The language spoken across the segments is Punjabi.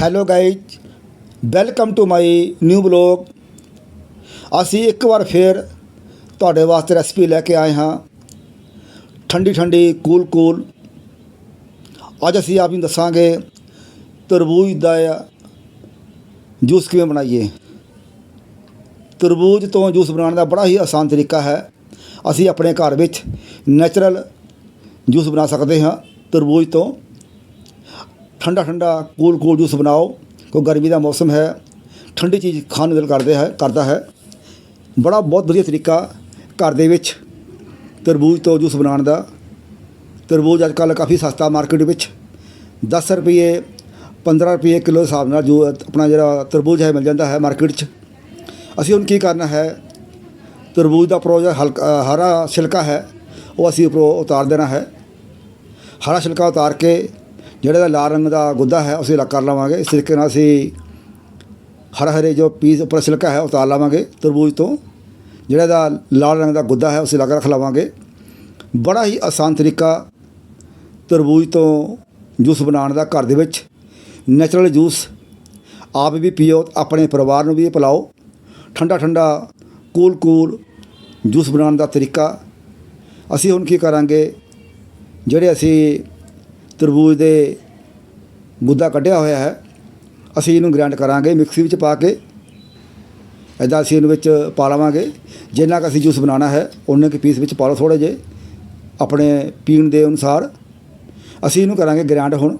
Hello guys welcome to my new blog ਅਸੀਂ ਇੱਕ ਵਾਰ ਫੇਰ ਤੁਹਾਡੇ ਵਾਸਤੇ ਰੈਸਪੀ ਲੈ ਕੇ ਆਏ ਹਾਂ। ਠੰਡੀ ਠੰਡੀ ਕੂਲ ਕੂਲ ਅੱਜ ਅਸੀਂ ਆਪ ਨੂੰ ਦੱਸਾਂਗੇ ਤਰਬੂਜ ਦਾ ਜੂਸ ਕਿਵੇਂ ਬਣਾਈਏ। ਤਰਬੂਜ ਤੋਂ ਜੂਸ ਬਣਾਉਣ ਦਾ ਬੜਾ ਹੀ ਆਸਾਨ ਤਰੀਕਾ ਹੈ। ਅਸੀਂ ਆਪਣੇ ਘਰ ਵਿੱਚ ਨੈਚੁਰਲ ਜੂਸ ਬਣਾ ਸਕਦੇ ਹਾਂ ਤਰਬੂਜ ਤੋਂ। ਠੰਡਾ ਠੰਡਾ ਕੂਲ ਕੂਲ ਜੂਸ ਬਣਾਓ। ਕੋਈ ਗਰਮੀ ਦਾ ਮੌਸਮ ਹੈ, ਠੰਡੀ ਚੀਜ਼ ਖਾਣ ਨੂੰ ਦਿਲ ਕਰਦੇ ਹੈ, ਕਰਦਾ ਹੈ। ਬੜਾ ਬਹੁਤ ਵਧੀਆ ਤਰੀਕਾ ਘਰ ਦੇ ਵਿੱਚ ਤਰਬੂਜ ਤੋਂ ਜੂਸ ਬਣਾਉਣ ਦਾ। ਤਰਬੂਜ ਅੱਜ ਕੱਲ੍ਹ ਕਾਫੀ ਸਸਤਾ ਮਾਰਕੀਟ ਵਿੱਚ। 10 ਰੁਪਏ 15 ਰੁਪਏ ਕਿਲੋ ਦੇ ਹਿਸਾਬ ਨਾਲ ਜੋ, ਆਪਣਾ ਜਿਹੜਾ ਤਰਬੂਜ ਹੈ, ਮਿਲ ਜਾਂਦਾ ਹੈ ਮਾਰਕੀਟ 'ਚ। ਅਸੀਂ ਹੁਣ ਕੀ ਕਰਨਾ ਹੈ, ਤਰਬੂਜ ਦਾ ਉੱਪਰੋਂ ਜਿਹੜਾ ਹਲਕਾ, ਹਰਾ ਛਿਲਕਾ ਹੈ, ਉਹ ਅਸੀਂ ਉੱਪਰੋਂ ਉਤਾਰ ਦੇਣਾ ਹੈ। ਹਰਾ ਛਿਲਕਾ ਉਤਾਰ ਕੇ ਜਿਹੜਾ ਦਾ ਲਾਲ ਰੰਗ ਦਾ ਗੁੱਦਾ ਹੈ ਉਸੇ ਅਲੱਗ ਕਰ ਲਵਾਂਗੇ। ਇਸ ਤਰੀਕੇ ਨਾਲ ਅਸੀਂ ਹਰੇ ਹਰੇ ਜੋ ਪੀਸ ਉੱਪਰ ਛਿਲਕਾ ਹੈ ਉਤਾਰ ਲਵਾਂਗੇ ਤਰਬੂਜ ਤੋਂ। ਜਿਹੜਾ ਦਾ ਲਾਲ ਰੰਗ ਦਾ ਗੁੱਦਾ ਹੈ ਉਸੇ ਅਲੱਗ ਰੱਖ ਲਵਾਂਗੇ। ਬੜਾ ਹੀ ਆਸਾਨ ਤਰੀਕਾ ਤਰਬੂਜ ਤੋਂ ਜੂਸ ਬਣਾਉਣ ਦਾ ਘਰ ਦੇ ਵਿੱਚ। ਨੈਚੁਰਲ ਜੂਸ ਆਪ ਵੀ ਪੀਓ, ਆਪਣੇ ਪਰਿਵਾਰ ਨੂੰ ਵੀ ਪਿਲਾਓ। ਠੰਡਾ ਠੰਡਾ ਕੂਲ ਕੂਲ ਜੂਸ ਬਣਾਉਣ ਦਾ ਤਰੀਕਾ। ਅਸੀਂ ਹੁਣ ਕੀ ਕਰਾਂਗੇ, ਜਿਹੜੇ ਅਸੀਂ ਤਰਬੂਜ ਦੇ ਗੁੱਦਾ ਕੱਢਿਆ ਹੋਇਆ ਹੈ। ਅਸੀਂ ਇਹਨੂੰ ਗ੍ਰਾਈਂਡ ਕਰਾਂਗੇ, ਮਿਕਸੀ ਵਿੱਚ ਪਾ ਕੇ ਇੱਦਾਂ ਅਸੀਂ ਇਹਨੂੰ ਵਿੱਚ ਪਾ ਲਵਾਂਗੇ। ਜਿੰਨਾ ਕੁ ਅਸੀਂ ਜੂਸ ਬਣਾਉਣਾ ਹੈ ਉਨੇ ਕੁ ਪੀਸ ਵਿੱਚ ਪਾ ਲਓ ਥੋੜ੍ਹੇ ਜਿਹੇ, ਆਪਣੇ ਪੀਣ ਦੇ ਅਨੁਸਾਰ। ਅਸੀਂ ਇਹਨੂੰ ਕਰਾਂਗੇ ਗ੍ਰਾਈਂਡ ਹੁਣ।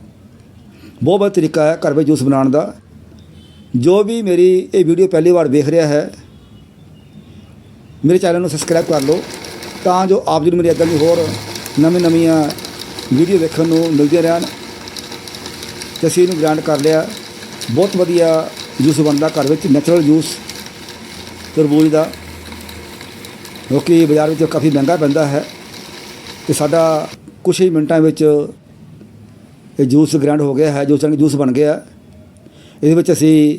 ਬਹੁਤ ਵਧੀਆ ਤਰੀਕਾ ਹੈ ਘਰ ਵਿੱਚ ਜੂਸ ਬਣਾਉਣ ਦਾ। ਜੋ ਵੀ ਮੇਰੀ ਇਹ ਵੀਡੀਓ ਪਹਿਲੀ ਵਾਰ ਵੇਖ ਰਿਹਾ ਹੈ, ਮੇਰੇ ਚੈਨਲ ਨੂੰ ਸਬਸਕ੍ਰਾਈਬ ਕਰ ਲਓ। ਤਾਂ ਜੋ ਆਪ ਜੀ ਨੂੰ ਮੇਰੀ ਇੱਦਾਂ ਦੀ ਹੋਰ ਨਵੀਂ ਨਵੀਆਂ ਵੀਡੀਓ ਦੇਖਣ ਨੂੰ ਮਿਲਦੀਆਂ ਰਹਿਣ ਤੇ ਅਸੀਂ ਇਹਨੂੰ ਗ੍ਰਾਈਂਡ ਕਰ ਲਿਆ। ਬਹੁਤ ਵਧੀਆ ਜੂਸ ਬਣਦਾ ਘਰ ਵਿੱਚ ਨੈਚੁਰਲ ਜੂਸ, ਤਰਬੂਜ ਦਾ। ਕਿਉਂਕਿ ਬਾਜ਼ਾਰ ਵਿੱਚ ਕਾਫੀ ਮਹਿੰਗਾ ਪੈਂਦਾ ਹੈ ਤੇ ਸਾਡਾ ਕੁਛ ਹੀ ਮਿੰਟਾਂ ਵਿੱਚ ਇਹ ਜੂਸ ਗ੍ਰਾਈਂਡ ਹੋ ਗਿਆ ਹੈ ਜੋ ਚੰਗੀ ਜੂਸ ਬਣ ਗਿਆ। ਇਹਦੇ ਵਿੱਚ ਅਸੀਂ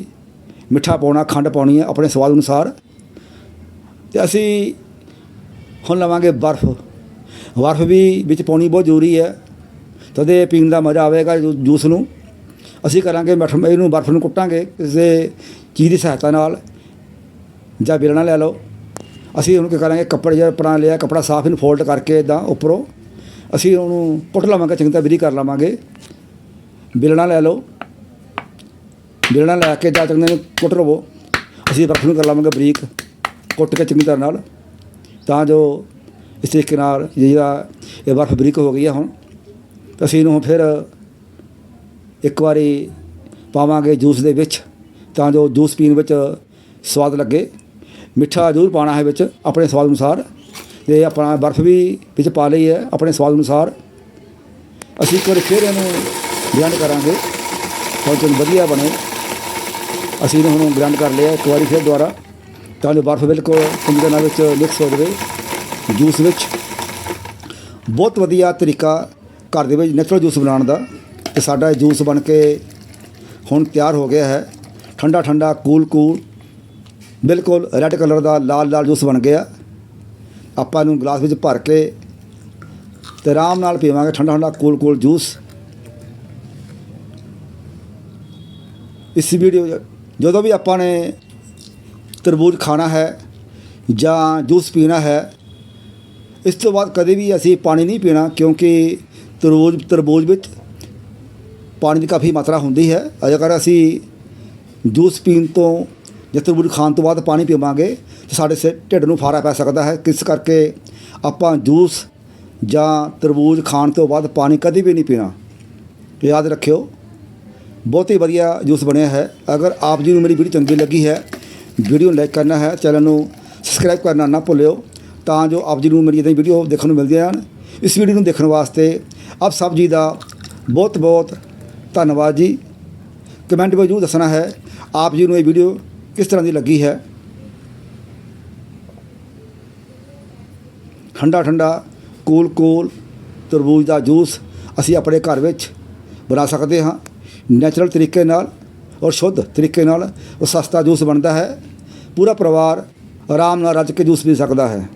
ਮਿੱਠਾ ਪਾਉਣਾ, ਖੰਡ ਪਾਉਣੀ ਹੈ ਆਪਣੇ ਸਵਾਦ ਅਨੁਸਾਰ। ਤੇ ਅਸੀਂ ਹੁਣ ਲਵਾਂਗੇ ਬਰਫ਼। ਬਰਫ਼ ਵੀ ਵਿੱਚ ਪਾਉਣੀ ਬਹੁਤ ਜ਼ਰੂਰੀ ਹੈ। ਤਦੇ ਪੀਣ ਦਾ ਮਜ਼ਾ ਆਵੇਗਾ ਜੂ- ਜੂਸ ਨੂੰ। ਅਸੀਂ ਕਰਾਂਗੇ ਮਠ ਇਹਨੂੰ ਬਰਫ਼ ਨੂੰ ਕੁੱਟਾਂਗੇ ਕਿਸੇ ਚੀਜ਼ ਦੀ ਸਹਾਇਤਾ ਨਾਲ। ਜਾਂ ਬਿਲਣਾ ਲੈ ਲਓ। ਅਸੀਂ ਉਹਨੂੰ ਕੀ ਕਰਾਂਗੇ, ਕੱਪੜੇ ਜਿਹੜਾ ਆਪਣਾ ਲਿਆ, ਕੱਪੜਾ ਸਾਫ਼ ਇਹਨੂੰ ਫੋਲਡ ਕਰਕੇ ਇਦਾਂ ਉੱਪਰੋਂ ਅਸੀਂ ਉਹਨੂੰ ਕੁੱਟ ਲਵਾਂਗੇ, ਚੰਗੀ ਤਰ੍ਹਾਂ ਵਿਧੀ ਕਰ ਲਵਾਂਗੇ। ਬਿਲਣਾ ਲੈ ਲਓ। ਬਿਲਣਾ ਲੈ ਕੇ ਜਾਂ ਚੰਗੀ ਤਰ੍ਹਾਂ ਕੁੱਟ ਲਵੋ। ਅਸੀਂ ਬਰਫ਼ ਨੂੰ ਕਰ ਲਵਾਂਗੇ ਬਰੀਕ, ਕੁੱਟ ਕੇ ਚੰਗੀ ਤਰ੍ਹਾਂ ਨਾਲ। ਤਾਂ ਜੋ ਇਸ ਤਰੀਕੇ ਨਾਲ ਜਿਹੜਾ ਇਹ ਬਰਫ਼ ਬਰੀਕ ਹੋ ਗਈ ਹੈ ਹੁਣ ਅਸੀਂ ਇਹਨੂੰ ਫਿਰ ਇੱਕ ਵਾਰੀ ਪਾਵਾਂਗੇ ਜੂਸ ਦੇ ਵਿੱਚ, ਤਾਂ ਜੋ ਜੂਸ ਪੀਣ ਵਿੱਚ ਸਵਾਦ ਲੱਗੇ। ਮਿੱਠਾ ਜ਼ਰੂਰ ਪਾਉਣਾ ਹੈ ਵਿੱਚ ਆਪਣੇ ਸਵਾਦ ਅਨੁਸਾਰ, ਤੇ ਆਪਣਾ ਬਰਫ਼ ਵੀ ਵਿੱਚ ਪਾ ਲਈ ਹੈ ਆਪਣੇ ਸਵਾਦ ਅਨੁਸਾਰ। ਅਸੀਂ ਇੱਕ ਵਾਰੀ ਫਿਰ ਇਹਨੂੰ ਗ੍ਰੈਂਡ ਕਰਾਂਗੇ, ਤਾਂ ਵਧੀਆ ਬਣੇ। ਅਸੀਂ ਇਹਨੂੰ ਹੁਣ ਗ੍ਰਾਈਂਡ ਕਰ ਲਿਆ ਇੱਕ ਵਾਰੀ ਫਿਰ ਦੁਬਾਰਾ, ਤਾਂ ਜੋ ਬਰਫ਼ ਬਿਲਕੁਲ ਚੰਗੀ ਤਰ੍ਹਾਂ ਵਿੱਚ ਮਿਕਸ ਹੋ ਜਾਵੇ। ਜੂਸ ਵਿੱਚ। ਬਹੁਤ ਵਧੀਆ ਤਰੀਕਾ ਘਰ ਦੇ ਵਿੱਚ ਨੈਚੁਰਲ ਜੂਸ ਬਣਾਉਣ ਦਾ। ਤੇ ਸਾਡਾ ਇਹ ਜੂਸ ਬਣ ਕੇ ਹੁਣ ਤਿਆਰ ਹੋ ਗਿਆ ਹੈ। ਠੰਡਾ ਠੰਡਾ ਕੂਲ ਕੂਲ ਬਿਲਕੁਲ ਰੈੱਡ ਕਲਰ ਦਾ, ਲਾਲ ਲਾਲ ਜੂਸ ਬਣ ਗਿਆ। ਆਪਾਂ ਇਹਨੂੰ ਗਲਾਸ ਵਿੱਚ ਭਰ ਕੇ ਤੇ ਆਰਾਮ ਨਾਲ ਪੀਵਾਂਗੇ ਠੰਡਾ ਠੰਡਾ ਕੂਲ ਕੂਲ ਜੂਸ। ਇਸ ਵੀਡੀਓ ਜਦੋਂ ਵੀ ਆਪਾਂ ਨੇ ਤਰਬੂਜ ਖਾਣਾ ਹੈ ਜਾਂ ਜੂਸ ਪੀਣਾ ਹੈ ਇਸ ਤੋਂ ਬਾਅਦ ਕਦੇ ਵੀ ਅਸੀਂ ਪਾਣੀ ਨਹੀਂ ਪੀਣਾ, ਕਿਉਂਕਿ ਤਰਬੂਜ ਤਰਬੂਜ ਵਿੱਚ ਪਾਣੀ ਦੀ ਕਾਫੀ ਮਾਤਰਾ ਹੁੰਦੀ ਹੈ। ਅਗਰ ਅਸੀਂ ਜੂਸ ਪੀਣ ਤੋਂ ਜਾਂ ਤਰਬੂਜ ਖਾਣ ਤੋਂ ਬਾਅਦ ਪਾਣੀ ਪੀਵਾਂਗੇ, ਤਾਂ ਸਾਡੇ ਸਿਰ ਢਿੱਡ ਨੂੰ ਫਾਰਾ ਪੈ ਸਕਦਾ ਹੈ। ਕਿਸ ਕਰਕੇ ਆਪਾਂ ਜੂਸ ਜਾਂ ਤਰਬੂਜ ਖਾਣ ਤੋਂ ਬਾਅਦ ਪਾਣੀ ਕਦੇ ਵੀ ਨਹੀਂ ਪੀਣਾ। ਯਾਦ ਰੱਖਿਓ, ਬਹੁਤ ਹੀ ਵਧੀਆ ਜੂਸ ਬਣਿਆ ਹੈ। ਅਗਰ ਆਪ ਜੀ ਨੂੰ ਮੇਰੀ ਵੀਡੀਓ ਚੰਗੀ ਲੱਗੀ ਹੈ, ਵੀਡੀਓ ਨੂੰ ਲਾਈਕ ਕਰਨਾ ਹੈ, ਚੈਨਲ ਨੂੰ ਸਬਸਕ੍ਰਾਈਬ ਕਰਨਾ ਨਾ ਭੁੱਲਿਓ। ਤਾਂ ਜੋ ਆਪ ਜੀ ਨੂੰ ਮੇਰੀ ਇਦਾਂ ਵੀਡੀਓ ਦੇਖਣ ਨੂੰ ਮਿਲਦੀਆਂ ਹਨ ਇਸ ਵੀਡੀਓ ਨੂੰ ਦੇਖਣ ਵਾਸਤੇ ਆਪ ਸਭ ਜੀ ਦਾ ਬਹੁਤ ਬਹੁਤ ਧੰਨਵਾਦ ਜੀ। ਕਮੈਂਟ ਵਿੱਚ ਜ਼ਰੂਰ ਦੱਸਣਾ ਹੈ, ਆਪ ਜੀ ਨੂੰ ਇਹ ਵੀਡੀਓ ਕਿਸ ਤਰ੍ਹਾਂ ਦੀ ਲੱਗੀ ਹੈ। ਠੰਡਾ ਠੰਡਾ, ਕੂਲ ਕੂਲ ਤਰਬੂਜ ਦਾ ਜੂਸ ਅਸੀਂ ਆਪਣੇ ਘਰ ਵਿੱਚ ਬਣਾ ਸਕਦੇ ਹਾਂ। ਨੈਚੁਰਲ ਤਰੀਕੇ ਨਾਲ ਔਰ ਸ਼ੁੱਧ ਤਰੀਕੇ ਨਾਲ ਉਹ ਸਸਤਾ ਜੂਸ ਬਣਦਾ ਹੈ। ਪੂਰਾ ਪਰਿਵਾਰ ਆਰਾਮ ਨਾਲ ਰੱਜ ਕੇ ਜੂਸ ਪੀ ਸਕਦਾ ਹੈ।